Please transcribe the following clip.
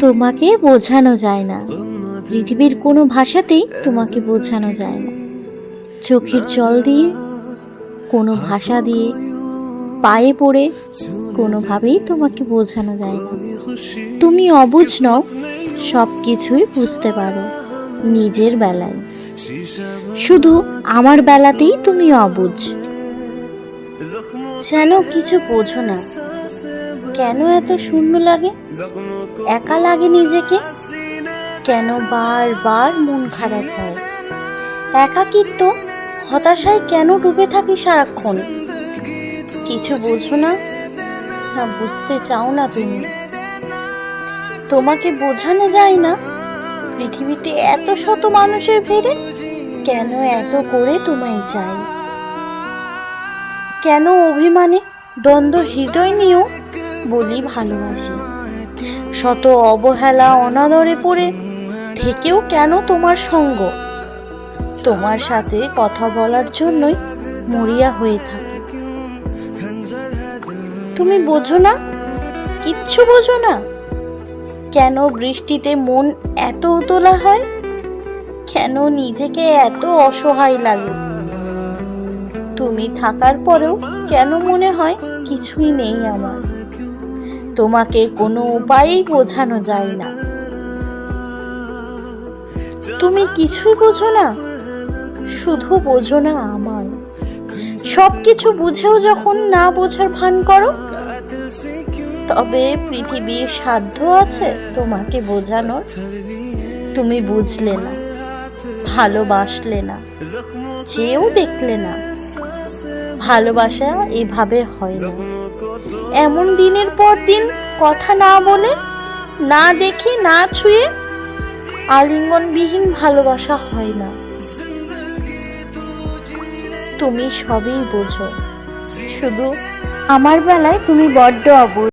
তোমাকে বোঝানো যায় না। পৃথিবীর কোনো ভাষাতেই তোমাকে বোঝানো যায় না। চোখের জল দিয়ে, কোনো ভাষা দিয়ে, পায়ে পড়ে কোনোভাবেই তোমাকে বোঝানো যায় না। তুমি অবুঝ নও সব কিছুই বুঝতে পারো নিজের বেলায়। শুধু আমার বেলাতেই তুমি অবুঝ। যেন কিছু বোঝো না। কেন এত শূন্য লাগে? একা লাগে নিজেকে? কেন বারবার মন খারাপ হয়? একাকিত্ব, হতাশায় কেন ডুবে থাকি সারাক্ষণ? কিছু বোঝো না? না, বুঝতে চাও না তুমি। তোমাকে বোঝানো যায় না? পৃথিবীতে এত শত মানুষের ভিড়ে কেন এত করে তোমায় চাই? কেন অভিমানে? দ্বন্দ্ব হৃদয় নিয়েও বলি ভালোবাসি। শত অবহেলা অনাদরে পড়ে থেকেও কেন তোমার সঙ্গ? তোমার সাথে কথা বলার জন্যই মরিয়া হয়ে থাকে। তুমি বোঝো না? কিচ্ছু বোঝো না? কেন বৃষ্টিতে মন এত উতলা হয়? কেন নিজেকে এত অসহায় লাগে? তুমি থাকার পরেও কেন মনে হয় কিছুই নেই আমার? তোমাকে কোনো উপায়েই বোঝানো যায় না। তুমি কিছুই বোঝো না, শুধু বোঝো না আমার সব কিছু বুঝেও যখন না বোঝার ভান করো, তবে পৃথিবীর সাধ্য আছে তোমাকে বোঝানোর। তুমি বুঝলে না, ভালোবাসলে না চেয়েও দেখলে না। ভালোবাসা এভাবে হয় না। এমন দিনের পর দিন কথা না বলে, না দেখে, না ছুঁয়ে আলিঙ্গনবিহীন ভালোবাসা হয় না। তুমি সবই বোঝো। শুধু আমার বেলায় তুমি বড্ড অবুঝ।